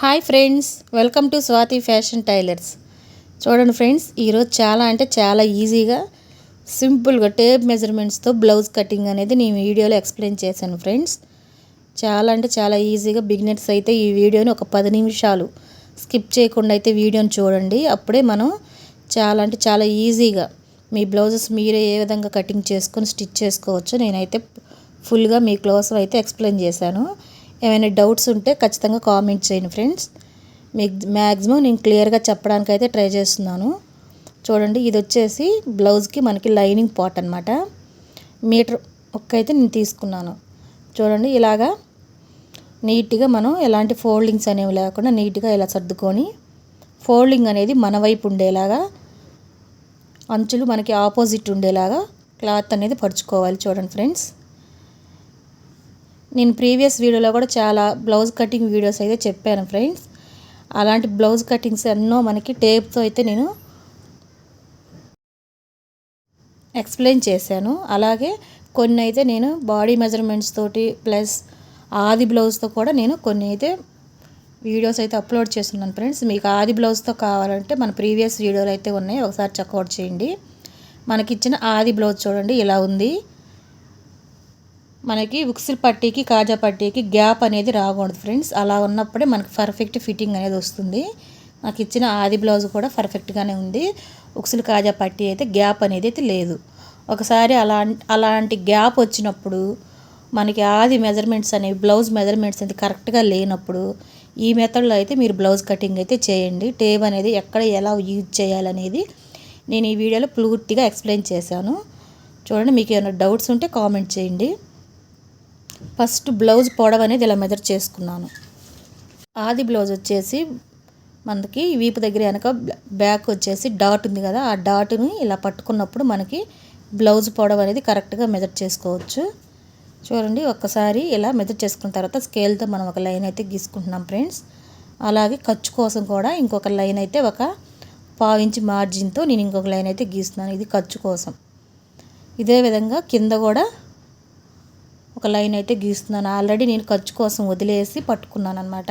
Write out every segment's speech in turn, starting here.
Hi friends welcome to Swathi fashion tailors. చూడండి friends ఈరోజు చాలా అంటే చాలా ఈజీగా సింపుల్గా టేప్ మెజర్మెంట్స్తో బ్లౌజ్ కటింగ్ అనేది నేను వీడియోలో ఎక్స్ప్లెయిన్ చేశాను ఫ్రెండ్స్. చాలా అంటే చాలా ఈజీగా బిగినర్స్ అయితే ఈ వీడియోని ఒక పది నిమిషాలు స్కిప్ చేయకుండా అయితే వీడియోని చూడండి. అప్పుడే మనం చాలా అంటే చాలా ఈజీగా మీ బ్లౌజెస్ మీరే ఏ విధంగా కటింగ్ చేసుకొని స్టిచ్ చేసుకోవచ్చు నేనైతే ఫుల్గా మీ క్లోజ్ అయితే ఎక్స్ప్లెయిన్ చేశాను. ఏమైనా డౌట్స్ ఉంటే ఖచ్చితంగా కామెంట్ చేయండి ఫ్రెండ్స్. మీకు మ్యాక్సిమం నేను క్లియర్గా చెప్పడానికి అయితే ట్రై చేస్తున్నాను. చూడండి ఇది వచ్చేసి బ్లౌజ్కి మనకి లైనింగ్ పాట్ అనమాట మీటర్ ఒక్క అయితే నేను తీసుకున్నాను. చూడండి ఇలాగా నీట్గా మనం ఎలాంటి ఫోల్డింగ్స్ అనేవి లేకుండా నీట్గా ఇలా సర్దుకొని ఫోల్డింగ్ అనేది మన వైపు ఉండేలాగా అంచులు మనకి ఆపోజిట్ ఉండేలాగా క్లాత్ అనేది పరుచుకోవాలి చూడండి ఫ్రెండ్స్. నేను ప్రీవియస్ వీడియోలో కూడా చాలా బ్లౌజ్ కటింగ్ వీడియోస్ అయితే చెప్పాను ఫ్రెండ్స్. అలాంటి బ్లౌజ్ కటింగ్స్ ఎన్నో మనకి టేప్తో అయితే నేను ఎక్స్ప్లెయిన్ చేశాను. అలాగే కొన్ని అయితే నేను బాడీ మెజర్మెంట్స్ తోటి ప్లస్ ఆది బ్లౌజ్తో కూడా నేను కొన్ని అయితే వీడియోస్ అయితే అప్లోడ్ చేస్తున్నాను ఫ్రెండ్స్. మీకు ఆది బ్లౌజ్తో కావాలంటే మన ప్రీవియస్ వీడియోలు అయితే ఉన్నాయి. ఒకసారి చెక్అవుట్ చేయండి. మనకిచ్చిన ఆది బ్లౌజ్ చూడండి ఇలా ఉంది. మనకి ఉక్సిల్ పట్టీకి కాజా పట్టీకి గ్యాప్ అనేది రాకూడదు ఫ్రెండ్స్. అలా ఉన్నప్పుడే మనకి పర్ఫెక్ట్ ఫిట్టింగ్ అనేది వస్తుంది. నాకు ఇచ్చిన ఆది బ్లౌజ్ కూడా పర్ఫెక్ట్గానే ఉంది. ఉక్సిల్ కాజా పట్టీ అయితే గ్యాప్ అనేది అయితే లేదు. ఒకసారి అలా అలాంటి గ్యాప్ వచ్చినప్పుడు మనకి ఆది మెజర్మెంట్స్ అనేవి బ్లౌజ్ మెజర్మెంట్స్ అనేది కరెక్ట్గా లేనప్పుడు ఈ మెథడ్లో అయితే మీరు బ్లౌజ్ కటింగ్ అయితే చేయండి. టేప్ అనేది ఎక్కడ ఎలా యూజ్ చేయాలనేది నేను ఈ వీడియోలో పూర్తిగా ఎక్స్ప్లెయిన్ చేశాను. చూడండి మీకు ఏమైనా డౌట్స్ ఉంటే కామెంట్ చేయండి. ఫస్ట్ బ్లౌజ్ పొడవు అనేది ఇలా మెజర్ చేసుకున్నాను. ఆది బ్లౌజ్ వచ్చేసి మనకి వీపు దగ్గర వెనక బ్యాక్ వచ్చేసి డాట్ ఉంది కదా ఆ డాట్ని ఇలా పట్టుకున్నప్పుడు మనకి బ్లౌజ్ పొడవు అనేది కరెక్ట్గా మెజర్ చేసుకోవచ్చు. చూడండి ఒక్కసారి ఇలా మెజర్ చేసుకున్న తర్వాత స్కేల్తో మనం ఒక లైన్ అయితే గీసుకుంటున్నాం ఫ్రెండ్స్. అలాగే ఖర్చు కోసం కూడా ఇంకొక లైన్ అయితే ఒక పావించి మార్జిన్తో నేను ఇంకొక లైన్ అయితే గీస్తున్నాను ఇది ఖర్చు కోసం. ఇదే విధంగా కింద కూడా ఒక లైన్ అయితే గీస్తున్నాను. ఆల్రెడీ నేను ఖర్చు కోసం వదిలేసి పట్టుకున్నాను అనమాట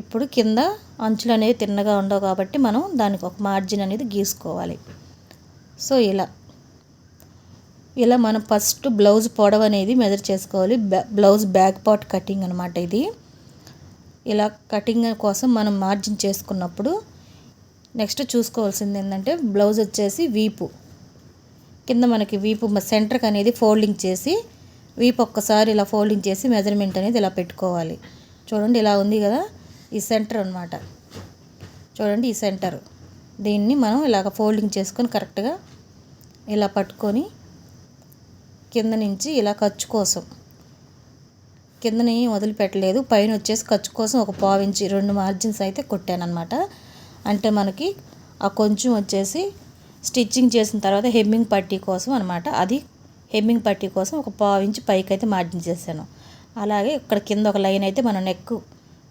ఇప్పుడు కింద అంచులు అనేవి తిన్నగా ఉండవు కాబట్టి మనం దానికి ఒక మార్జిన్ అనేది గీసుకోవాలి. సో ఇలా. ఇలా మనం ఫస్ట్ బ్లౌజ్ పొడవు అనేది మెజర్ చేసుకోవాలి. బ్లౌజ్ బ్యాక్ పార్ట్ కటింగ్ అనమాట ఇది. ఇలా కటింగ్ కోసం మనం మార్జిన్ చేసుకున్నప్పుడు నెక్స్ట్ చూసుకోవాల్సింది ఏంటంటే బ్లౌజ్ వచ్చేసి వీపు. కింద మనకి వీపు సెంటర్కి అనేది ఫోల్డింగ్ చేసి వీపు ఒక్కసారి ఇలా ఫోల్డింగ్ చేసి మెజర్మెంట్ అనేది ఇలా పెట్టుకోవాలి. చూడండి ఇలా ఉంది కదా ఈ సెంటర్ అనమాట చూడండి ఈ సెంటర్. దీన్ని మనం ఇలాగ ఫోల్డింగ్ చేసుకొని కరెక్ట్గా ఇలా పట్టుకొని కింద నుంచి ఇలా ఖర్చు కోసం కిందని వదిలిపెట్టలేదు పైన వచ్చేసి ఖర్చు కోసం ఒక పావించి రెండు మార్జిన్స్ అయితే కొట్టాను అనమాట అంటే మనకి ఆ కొంచెం వచ్చేసి స్టిచ్చింగ్ చేసిన తర్వాత హెమ్మింగ్ పట్టీ కోసం అనమాట అది హెమ్మింగ్ పట్టీ కోసం ఒక పావు ఇంచు పైకి అయితే మార్జిన్ చేశాను. అలాగే ఇక్కడ కింద ఒక లైన్ అయితే మనం నెక్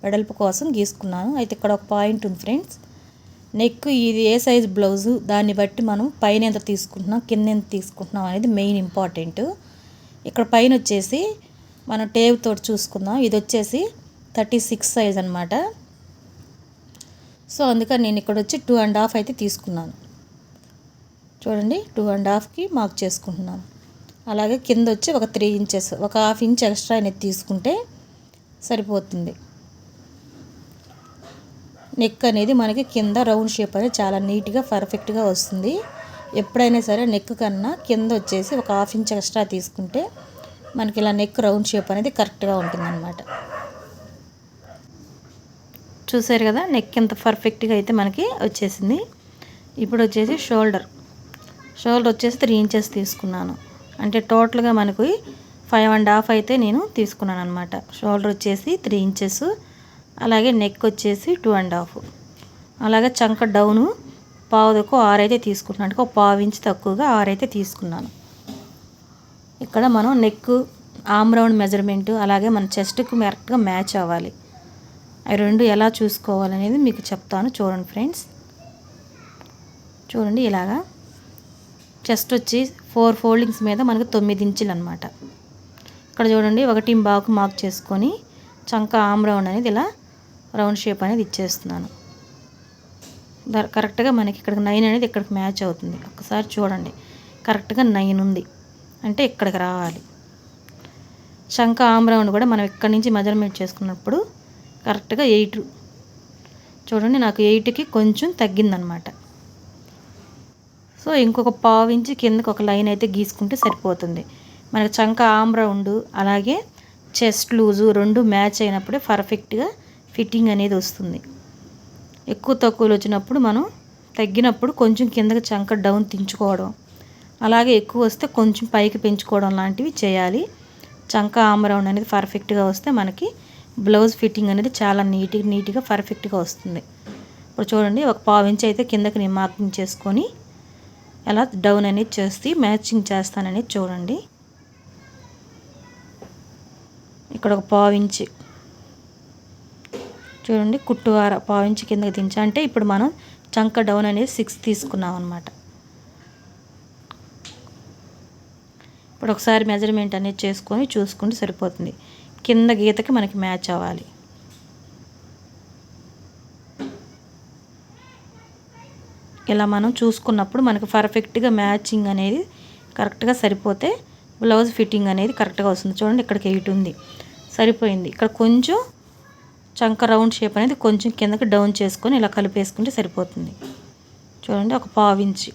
వెడల్పు కోసం గీసుకున్నాను. అయితే ఇక్కడ ఒక పాయింట్ ఉంది ఫ్రెండ్స్. నెక్ ఇది ఏ సైజ్ బ్లౌజు? దాన్ని బట్టి మనం పైన ఎంత తీసుకుంటున్నాం కింద ఎంత తీసుకుంటున్నాం అనేది మెయిన్ ఇంపార్టెంట్. ఇక్కడ పైన వచ్చేసి మనం టేప్ తోటి చూసుకుందాం. ఇది వచ్చేసి థర్టీ సిక్స్ సైజ్ అనమాట సో అందుకని నేను ఇక్కడ వచ్చి టూ అండ్ హాఫ్ అయితే తీసుకున్నాను. చూడండి టూ అండ్ హాఫ్కి మార్క్ చేసుకుంటున్నాను. అలాగే కింద వచ్చి ఒక త్రీ ఇంచెస్ ఒక హాఫ్ ఇంచ్ ఎక్స్ట్రా అనేది తీసుకుంటే సరిపోతుంది. నెక్ అనేది మనకి కింద రౌండ్ షేప్ అనేది చాలా నీట్గా పర్ఫెక్ట్గా వస్తుంది. ఎప్పుడైనా సరే నెక్ కన్నా కింద వచ్చేసి ఒక హాఫ్ ఇంచ్ ఎక్స్ట్రా తీసుకుంటే మనకి ఇలా నెక్ రౌండ్ షేప్ అనేది కరెక్ట్గా ఉంటుందన్నమాట. చూసారు కదా నెక్ ఎంత పర్ఫెక్ట్గా అయితే మనకి వచ్చేసింది. ఇప్పుడు వచ్చేసి షోల్డర్. షోల్డర్ వచ్చేసి త్రీ ఇంచెస్ తీసుకున్నాను. అంటే టోటల్గా మనకు ఫైవ్ అండ్ హాఫ్ అయితే నేను తీసుకున్నాను అనమాట షోల్డర్ వచ్చేసి త్రీ ఇంచెస్ అలాగే నెక్ వచ్చేసి టూ అండ్ హాఫ్. అలాగే చంక డౌను పావుదకు ఆరు అయితే తీసుకుంటున్నాను. అంటే ఒక పావు ఇంచ్ తక్కువగా ఆరు అయితే తీసుకున్నాను. ఇక్కడ మనం నెక్ ఆమ్ రౌండ్ మెజర్మెంట్ అలాగే మన చెస్ట్కి కరెక్ట్గా మ్యాచ్ అవ్వాలి. అవి రెండు ఎలా చూసుకోవాలనేది మీకు చెప్తాను. చూడండి ఫ్రెండ్స్. చూడండి ఇలాగా. చెస్ట్ వచ్చి ఫోర్ ఫోల్డింగ్స్ మీద మనకు తొమ్మిది ఇంచులు అనమాట ఇక్కడ చూడండి ఒకటి బాకు మార్క్ చేసుకొని చంక ఆమ్ రౌండ్ అనేది ఇలా రౌండ్ షేప్ అనేది ఇచ్చేస్తున్నాను. కరెక్ట్గా మనకి ఇక్కడికి నైన్ అనేది ఇక్కడికి మ్యాచ్ అవుతుంది. ఒక్కసారి చూడండి కరెక్ట్గా నైన్ ఉంది. అంటే ఇక్కడికి రావాలి. శంఖ ఆమ్ రౌండ్ కూడా మనం ఇక్కడి నుంచి మెజర్మెంట్ చేసుకున్నప్పుడు కరెక్ట్గా ఎయిట్. చూడండి నాకు ఎయిట్కి కొంచెం తగ్గిందనమాట సో ఇంకొక పావు ఇంచి కిందకి ఒక లైన్ అయితే గీసుకుంటే సరిపోతుంది. మనకి చంక ఆమ్రౌండ్ అలాగే చెస్ట్ లూజు రెండు మ్యాచ్ అయినప్పుడే పర్ఫెక్ట్గా ఫిట్టింగ్ అనేది వస్తుంది. ఎక్కువ తక్కువలు వచ్చినప్పుడు మనం తగ్గినప్పుడు కొంచెం కిందకి చంక డౌన్ దించుకోవడం అలాగే ఎక్కువ వస్తే కొంచెం పైకి పెంచుకోవడం లాంటివి చేయాలి. చంక ఆమ్రౌండ్ అనేది పర్ఫెక్ట్గా వస్తే మనకి బ్లౌజ్ ఫిట్టింగ్ అనేది చాలా నీట్గా నీట్గా పర్ఫెక్ట్గా వస్తుంది. ఇప్పుడు చూడండి ఒక పావు ఇంచ్ అయితే కిందకి నేను మార్కింగ్ చేసుకొని ఎలా డౌన్ అనేది చేసి మ్యాచింగ్ చేస్తాననేది చూడండి. ఇక్కడ ఒక పావించి చూడండి కుట్టువార పావించి కిందకి దించా. అంటే ఇప్పుడు మనం చంక డౌన్ అనేది సిక్స్ తీసుకున్నాం అనమాట ఇప్పుడు ఒకసారి మెజర్మెంట్ అనేది చేసుకొని చూసుకుంటే సరిపోతుంది. కింద గీతకి మనకి మ్యాచ్ అవ్వాలి. ఇలా మనం చూసుకున్నప్పుడు మనకు పర్ఫెక్ట్గా మ్యాచింగ్ అనేది కరెక్ట్గా సరిపోతే బ్లౌజ్ ఫిట్టింగ్ అనేది కరెక్ట్గా వస్తుంది. చూడండి ఇక్కడికి ఎయిట్ ఉంది. సరిపోయింది. ఇక్కడ కొంచెం చంక రౌండ్ షేప్ అనేది కొంచెం కిందకి డౌన్ చేసుకొని ఇలా కలిపేసుకుంటే సరిపోతుంది. చూడండి ఒక పావించి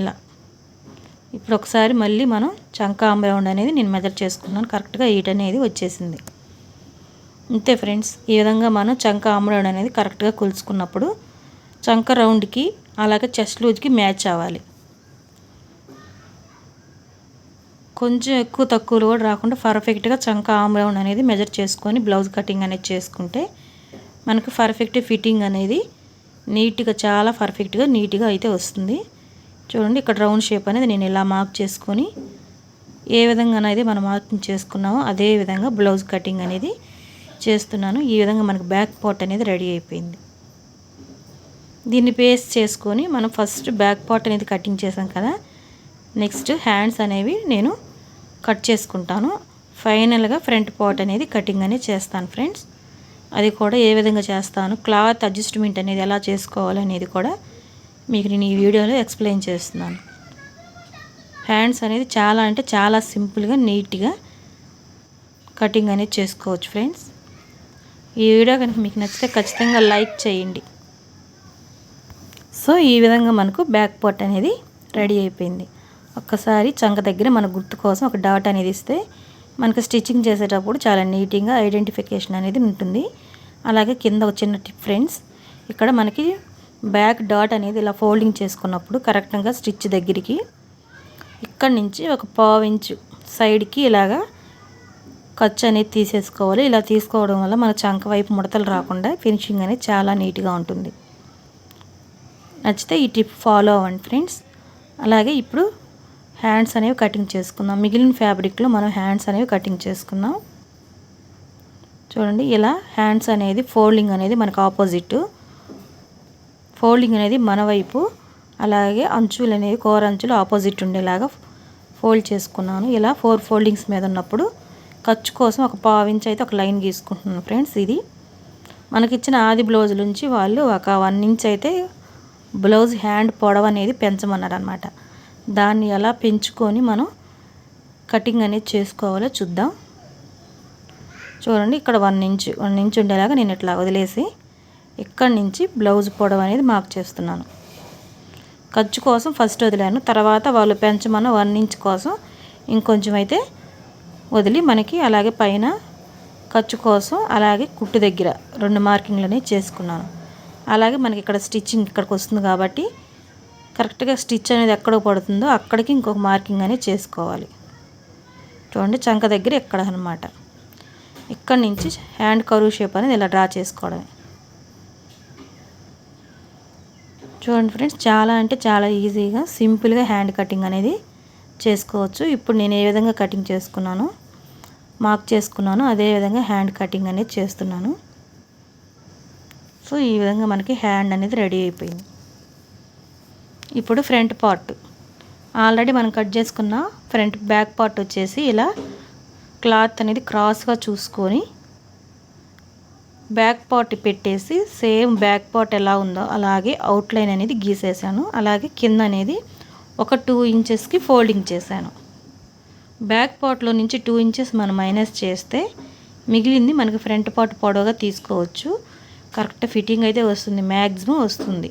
ఇలా. ఇప్పుడు ఒకసారి మళ్ళీ మనం చంక ఆమ్ రౌండ్ అనేది నేను మెజర్ చేసుకున్నాను. కరెక్ట్గా ఎయిట్ అనేది వచ్చేసింది. అంతే ఫ్రెండ్స్ ఈ విధంగా మనం చంక ఆమ్ రౌండ్ అనేది కరెక్ట్గా కొలుచుకున్నప్పుడు చంక రౌండ్కి అలాగే చెస్ట్ లూజ్కి మ్యాచ్ అవ్వాలి. కొంచెం ఎక్కువ తక్కువలు కూడా రాకుండా పర్ఫెక్ట్గా చంక ఆమ్ రౌండ్ అనేది మెజర్ చేసుకొని బ్లౌజ్ కటింగ్ అనేది చేసుకుంటే మనకు పర్ఫెక్ట్ ఫిట్టింగ్ అనేది నీట్గా చాలా పర్ఫెక్ట్గా నీట్గా అయితే వస్తుంది. చూడండి ఇక్కడ రౌండ్ షేప్ అనేది నేను ఇలా మార్క్ చేసుకొని ఏ విధంగా అనేది మనం మార్కింగ్ చేసుకున్నామో అదే విధంగా బ్లౌజ్ కటింగ్ అనేది చేస్తున్నాను. ఈ విధంగా మనకు బ్యాక్ పార్ట్ అనేది రెడీ అయిపోయింది. దీన్ని పేస్ట్ చేసుకొని మనం ఫస్ట్ బ్యాక్ పార్ట్ అనేది కటింగ్ చేసాం కదా. నెక్స్ట్ హ్యాండ్స్ అనేవి నేను కట్ చేసుకుంటాను. ఫైనల్గా ఫ్రంట్ పార్ట్ అనేది కటింగ్ అనేది చేస్తాను ఫ్రెండ్స్ అది కూడా ఏ విధంగా చేస్తాను? క్లాత్ అడ్జస్ట్మెంట్ అనేది ఎలా చేసుకోవాలి అనేది కూడా మీకు నేను ఈ వీడియోలో ఎక్స్ప్లెయిన్ చేస్తున్నాను. హ్యాండ్స్ అనేది చాలా అంటే చాలా సింపుల్గా నీట్గా కటింగ్ అనేది చేసుకోవచ్చు ఫ్రెండ్స్ ఈ వీడియో కనుక మీకు నచ్చితే ఖచ్చితంగా లైక్ చేయండి. సో ఈ విధంగా మనకు బ్యాక్ పార్ట్ అనేది రెడీ అయిపోయింది. ఒక్కసారి చంక దగ్గర మన గుర్తు కోసం ఒక డాట్ అనేది ఇస్తే మనకు స్టిచ్చింగ్ చేసేటప్పుడు చాలా నీట్గా ఐడెంటిఫికేషన్ అనేది ఉంటుంది. అలాగే కింద ఒక చిన్న టిప్ ఫ్రెండ్స్ ఇక్కడ మనకి బ్యాక్ డాట్ అనేది ఇలా ఫోల్డింగ్ చేసుకున్నప్పుడు కరెక్ట్గా స్టిచ్ దగ్గరికి ఇక్కడ నుంచి ఒక పావు ఇంచు సైడ్కి ఇలాగా ఖర్చు అనేది తీసేసుకోవాలి. ఇలా తీసుకోవడం వల్ల మన చంక వైపు ముడతలు రాకుండా ఫినిషింగ్ అనేది చాలా నీట్గా ఉంటుంది. నచ్చితే ఈ టిప్ ఫాలో అవ్వండి ఫ్రెండ్స్. అలాగే ఇప్పుడు హ్యాండ్స్ అనేవి కటింగ్ చేసుకుందాం. మిగిలిన ఫ్యాబ్రిక్లో మనం హ్యాండ్స్ అనేవి కటింగ్ చేసుకుందాం. చూడండి ఇలా హ్యాండ్స్ అనేది ఫోల్డింగ్ అనేది మనకు ఆపోజిట్. ఫోల్డింగ్ అనేది మన వైపు అలాగే అంచులు అనేవి కోర అంచులు ఆపోజిట్ ఉండేలాగా ఫోల్డ్ చేసుకున్నాను. ఇలా ఫోర్ ఫోల్డింగ్స్ మీద ఉన్నప్పుడు ఖర్చు కోసం ఒక పావు అయితే ఒక లైన్ గీసుకుంటున్నాను ఫ్రెండ్స్ ఇది. మనకిచ్చిన ఆది బ్లౌజ్ నుంచి వాళ్ళు ఒక వన్ ఇంచ్ అయితే బ్లౌజ్ హ్యాండ్ పొడవు అనేది పెంచమన్నారు అనమాట దాన్ని ఎలా పెంచుకొని మనం కటింగ్ అనేది చేసుకోవాలో చూద్దాం. చూడండి ఇక్కడ వన్ ఇంచ్ వన్ ఇంచ్ ఉండేలాగా నేను ఇట్లా వదిలేసి ఇక్కడి నుంచి బ్లౌజ్ పొడవు అనేది మార్క్ చేస్తున్నాను. ఖర్చు కోసం ఫస్ట్ వదిలాను. తర్వాత వాళ్ళు పెంచమన్న వన్ ఇంచ్ కోసం ఇంకొంచెం అయితే వదిలి మనకి అలాగే పైన ఖర్చు కోసం అలాగే కుట్టు దగ్గర రెండు మార్కింగ్లు అనేవి చేసుకున్నాను. అలాగే మనకి ఇక్కడ స్టిచ్చింగ్ ఇక్కడికి వస్తుంది కాబట్టి కరెక్ట్గా స్టిచ్ అనేది ఎక్కడ పడుతుందో అక్కడికి ఇంకొక మార్కింగ్ అనేది చేసుకోవాలి. చూడండి చంక దగ్గర ఎక్కడ అనమాట ఇక్కడ నుంచి హ్యాండ్ కరువు షేప్ అనేది ఇలా డ్రా చేసుకోవడమే. చూడండి ఫ్రెండ్స్ చాలా అంటే చాలా ఈజీగా సింపుల్గా హ్యాండ్ కటింగ్ అనేది చేసుకోవచ్చు. ఇప్పుడు నేను ఏ విధంగా కటింగ్ చేసుకున్నాను మార్క్ చేసుకున్నాను అదే విధంగా హ్యాండ్ కటింగ్ అనేది చేస్తున్నాను. సో ఈ విధంగా మనకి హ్యాండ్ అనేది రెడీ అయిపోయింది. ఇప్పుడు ఫ్రంట్ పార్ట్. ఆల్రెడీ మనం కట్ చేసుకున్న ఫ్రంట్ బ్యాక్ పార్ట్ వచ్చేసి ఇలా క్లాత్ అనేది క్రాస్గా చూసుకొని బ్యాక్ పార్ట్ పెట్టేసి సేమ్ బ్యాక్ పార్ట్ ఎలా ఉందో అలాగే అవుట్లైన్ అనేది గీసేసాను. అలాగే కింద అనేది ఒక టూ ఇంచెస్కి ఫోల్డింగ్ చేశాను. బ్యాక్ పార్ట్లో నుంచి టూ ఇంచెస్ మనం మైనస్ చేస్తే మిగిలింది మనకి ఫ్రంట్ పార్ట్ పొడవుగా తీసుకోవచ్చు. కరెక్ట్ ఫిట్టింగ్ అయితే వస్తుంది మ్యాక్సిమం వస్తుంది.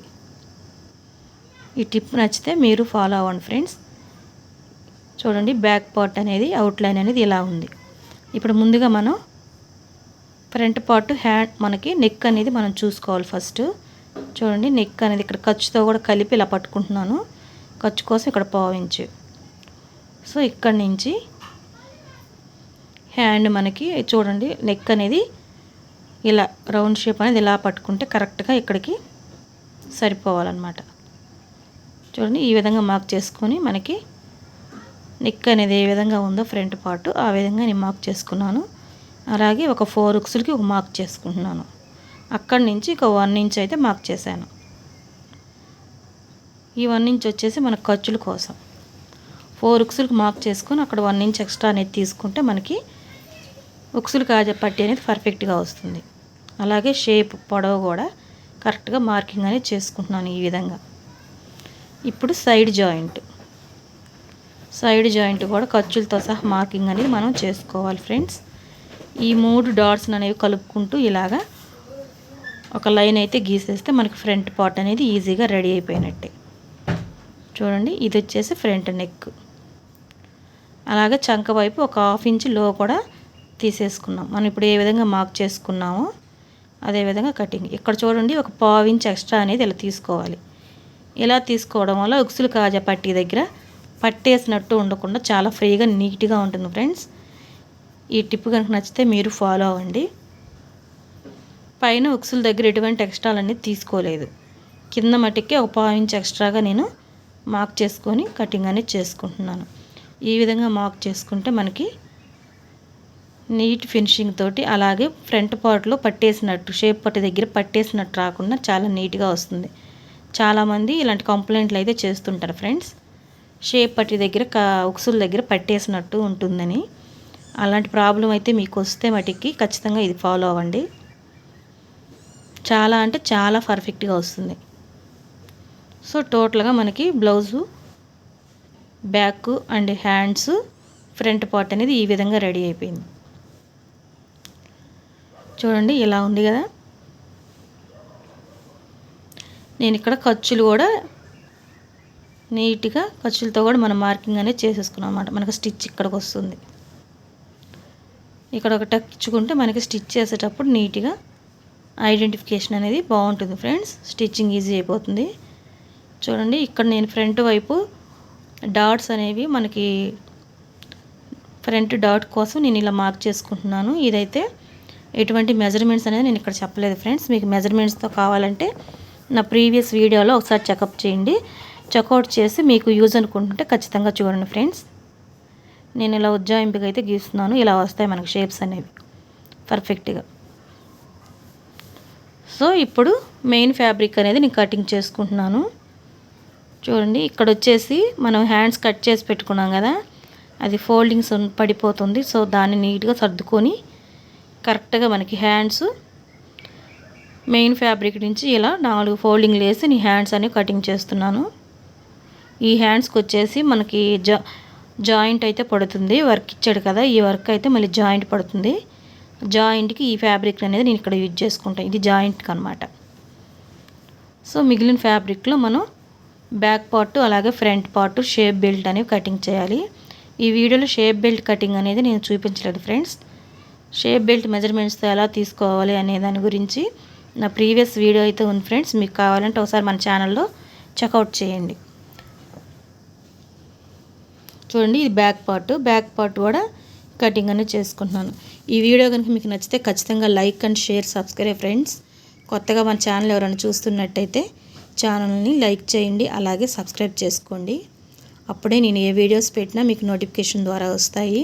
ఈ టిప్ నచ్చితే మీరు ఫాలో అవ్వండి ఫ్రెండ్స్. చూడండి బ్యాక్ పార్ట్ అనేది అవుట్లైన్ అనేది ఇలా ఉంది. ఇప్పుడు ముందుగా మనం ఫ్రంట్ పార్ట్ హ్యాండ్ మనకి నెక్ అనేది మనం చూసుకోవాలి ఫస్ట్. చూడండి నెక్ అనేది ఇక్కడ ఖర్చుతో కూడా కలిపి ఇలా పట్టుకుంటున్నాను. ఖర్చు కోసం ఇక్కడ పావించు సో ఇక్కడ నుంచి హ్యాండ్ మనకి చూడండి నెక్ అనేది ఇలా రౌండ్ షేప్ అనేది ఇలా పట్టుకుంటే కరెక్ట్గా ఇక్కడికి సరిపోవాలన్నమాట. చూడండి ఈ విధంగా మార్క్ చేసుకొని మనకి నెక్ అనేది ఏ విధంగా ఉందో ఫ్రంట్ పార్ట్ ఆ విధంగా నేను మార్క్ చేసుకున్నాను. అలాగే ఒక ఫోర్ ఉక్స్లకి ఒక మార్క్ చేసుకుంటున్నాను. అక్కడి నుంచి ఒక వన్ ఇంచ్ అయితే మార్క్ చేశాను. ఈ వన్ ఇంచ్ వచ్చేసి మన ఖర్చుల కోసం. ఫోర్ ఉక్సులకు మార్క్ చేసుకొని అక్కడ వన్ ఇంచ్ ఎక్స్ట్రా అనేది తీసుకుంటే మనకి ఉక్సులు కాజ పట్టి అనేది పర్ఫెక్ట్గా వస్తుంది. అలాగే షేప్ పొడవు కూడా కరెక్ట్గా మార్కింగ్ అనేది చేసుకుంటున్నాను ఈ విధంగా. ఇప్పుడు సైడ్ జాయింట్. సైడ్ జాయింట్ కూడా ఖర్చులతో సహా మార్కింగ్ అనేది మనం చేసుకోవాలి ఫ్రెండ్స్. ఈ మూడు డాట్స్ అనేవి కలుపుకుంటూ ఇలాగా ఒక లైన్ అయితే గీసేస్తే మనకి ఫ్రంట్ పార్ట్ అనేది ఈజీగా రెడీ అయిపోయినట్టే. చూడండి ఇది వచ్చేసి ఫ్రంట్ నెక్. అలాగే చంక వైపు ఒక హాఫ్ ఇంచ్లో కూడా తీసేసుకున్నాం. మనం ఇప్పుడు ఏ విధంగా మార్క్ చేసుకున్నామో అదేవిధంగా కటింగ్. ఇక్కడ చూడండి ఒక పావు ఇంచ్ ఎక్స్ట్రా అనేది ఇలా తీసుకోవాలి. ఇలా తీసుకోవడం వల్ల ఉక్సులు కాజా పట్టీ దగ్గర పట్టేసినట్టు ఉండకుండా చాలా ఫ్రీగా నీట్గా ఉంటుంది ఫ్రెండ్స్. ఈ టిప్ కనుక నచ్చితే మీరు ఫాలో అవ్వండి. పైన ఉక్సుల దగ్గర ఎటువంటి ఎక్స్ట్రాలు అనేది తీసుకోలేదు. కింద మటుకే ఒక పావు ఇంచ్ ఎక్స్ట్రాగా నేను మార్క్ చేసుకొని కటింగ్ అనేది చేసుకుంటున్నాను. ఈ విధంగా మార్క్ చేసుకుంటే మనకి నీట్ ఫినిషింగ్ తోటి అలాగే ఫ్రంట్ పార్ట్లో పట్టేసినట్టు షేప్ పట్టి దగ్గర పట్టేసినట్టు రాకుండా చాలా నీట్గా వస్తుంది. చాలామంది ఇలాంటి కంప్లైంట్లు అయితే చేస్తుంటారు ఫ్రెండ్స్. షేప్ పట్టి దగ్గర కా ఉక్సుల దగ్గర పట్టేసినట్టు ఉంటుందని. అలాంటి ప్రాబ్లం అయితే మీకు వస్తే మటుకి ఖచ్చితంగా ఇది ఫాలో అవ్వండి. చాలా అంటే చాలా పర్ఫెక్ట్గా వస్తుంది. సో టోటల్గా మనకి blouse back and hands front part అనేది ఈ విధంగా రెడీ అయిపోయింది. చూడండి ఇలా ఉంది కదా. నేను ఇక్కడ ఖర్చులు కూడా నీట్గా ఖర్చులతో కూడా మనం మార్కింగ్ అనేది చేసేసుకున్నాం అనమాట మనకి స్టిచ్ ఇక్కడికి వస్తుంది. ఇక్కడ ఒక టచ్చుకుంటే మనకి స్టిచ్ చేసేటప్పుడు నీట్గా ఐడెంటిఫికేషన్ అనేది బాగుంటుంది ఫ్రెండ్స్. స్టిచ్చింగ్ ఈజీ అయిపోతుంది. చూడండి ఇక్కడ నేను ఫ్రంట్ వైపు డాట్స్ అనేవి మనకి ఫ్రంట్ డాట్ కోసం నేను ఇలా మార్క్ చేసుకుంటున్నాను. ఇదైతే ఎటువంటి మెజర్మెంట్స్ అనేది నేను ఇక్కడ చెప్పలేదు ఫ్రెండ్స్ మీకు మెజర్మెంట్స్తో కావాలంటే నా ప్రీవియస్ వీడియోలో ఒకసారి చెకప్ చేయండి. చెక్అవుట్ చేసి మీకు యూజ్ అనుకుంటుంటే ఖచ్చితంగా చూడండి ఫ్రెండ్స్ నేను ఇలా ఉజ్జాయింపుగా అయితే గీస్తున్నాను. ఇలా వస్తాయి మనకు షేప్స్ అనేవి. పర్ఫెక్ట్గా సో ఇప్పుడు మెయిన్ ఫ్యాబ్రిక్ అనేది నేను కటింగ్ చేసుకుంటున్నాను. చూడండి ఇక్కడ వచ్చేసి మనం హ్యాండ్స్ కట్ చేసి పెట్టుకున్నాం కదా. అది ఫోల్డింగ్స్ పడిపోతుంది. సో దాన్ని నీట్గా సర్దుకొని కరెక్ట్గా మనకి హ్యాండ్స్ మెయిన్ ఫ్యాబ్రిక్ నుంచి ఇలా నాలుగు ఫోల్డింగ్లు వేసి నీ హ్యాండ్స్ అనేవి కటింగ్ చేస్తున్నాను. ఈ హ్యాండ్స్కి వచ్చేసి మనకి జా జాయింట్ అయితే పడుతుంది. వర్క్ ఇచ్చాడు కదా ఈ వర్క్ అయితే మళ్ళీ జాయింట్ పడుతుంది. జాయింట్కి ఈ ఫ్యాబ్రిక్ అనేది నేను ఇక్కడ యూజ్ చేసుకుంటాను ఇది జాయింట్కి అనమాట సో మిగిలిన ఫ్యాబ్రిక్లో మనం బ్యాక్ పార్ట్ అలాగే ఫ్రంట్ పార్ట్ షేప్ బెల్ట్ అనేవి కటింగ్ చేయాలి. ఈ వీడియోలో షేప్ బెల్ట్ కటింగ్ అనేది నేను చూపించలేదు ఫ్రెండ్స్. షేప్ బెల్ట్ మెజర్మెంట్స్తో ఎలా తీసుకోవాలి అనే దాని గురించి నా ప్రీవియస్ వీడియో అయితే ఉంది ఫ్రెండ్స్. మీకు కావాలంటే ఒకసారి మన ఛానల్లో చెక్అవుట్ చేయండి. చూడండి ఇది బ్యాక్ పార్ట్. బ్యాక్ పార్ట్ కూడా కటింగ్ అనేది చేసుకుంటున్నాను. ఈ వీడియో కనుక మీకు నచ్చితే ఖచ్చితంగా like and share subscribe friends. కొత్తగా మన ఛానల్ ఎవరైనా చూస్తున్నట్టయితే ఛానల్ని లైక్ చేయండి అలాగే సబ్స్క్రైబ్ చేసుకోండి. అప్పుడే నేను ఏ వీడియోస్ పెట్టినా మీకు నోటిఫికేషన్ ద్వారా వస్తాయి.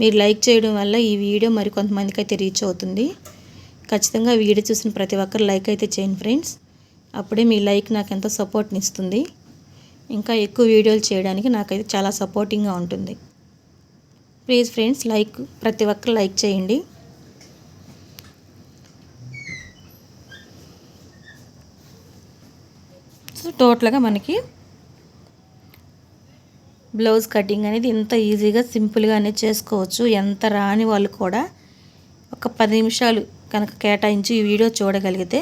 మీరు లైక్ చేయడం వల్ల ఈ వీడియో మరికొంతమందికి అయితే రీచ్ అవుతుంది. ఖచ్చితంగా వీడియో చూసిన ప్రతి ఒక్కరు లైక్ అయితే చేయండి ఫ్రెండ్స్. అప్పుడే మీ లైక్ నాకు ఎంతో సపోర్ట్ని ఇస్తుంది. ఇంకా ఎక్కువ వీడియోలు చేయడానికి నాకైతే చాలా సపోర్టింగ్గా ఉంటుంది. ప్లీజ్ ఫ్రెండ్స్ లైక్ ప్రతి ఒక్కరు లైక్ చేయండి. సో టోటల్గా మనకి బ్లౌజ్ కటింగ్ అనేది ఇంత ఈజీగా సింపుల్గా అనేది చేసుకోవచ్చు. ఎంత రాని వాళ్ళు కూడా ఒక పది నిమిషాలు కనుక కేటాయించి ఈ వీడియో చూడగలిగితే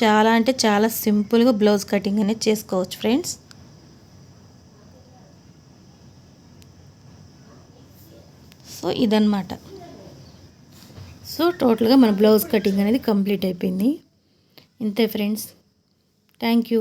చాలా అంటే చాలా సింపుల్గా బ్లౌజ్ కటింగ్ అనేది చేసుకోవచ్చు ఫ్రెండ్స్. సో ఇదన్నమాట. సో టోటల్గా మన బ్లౌజ్ కటింగ్ అనేది కంప్లీట్ అయిపోయింది. ఇంతే ఫ్రెండ్స్. Thank you.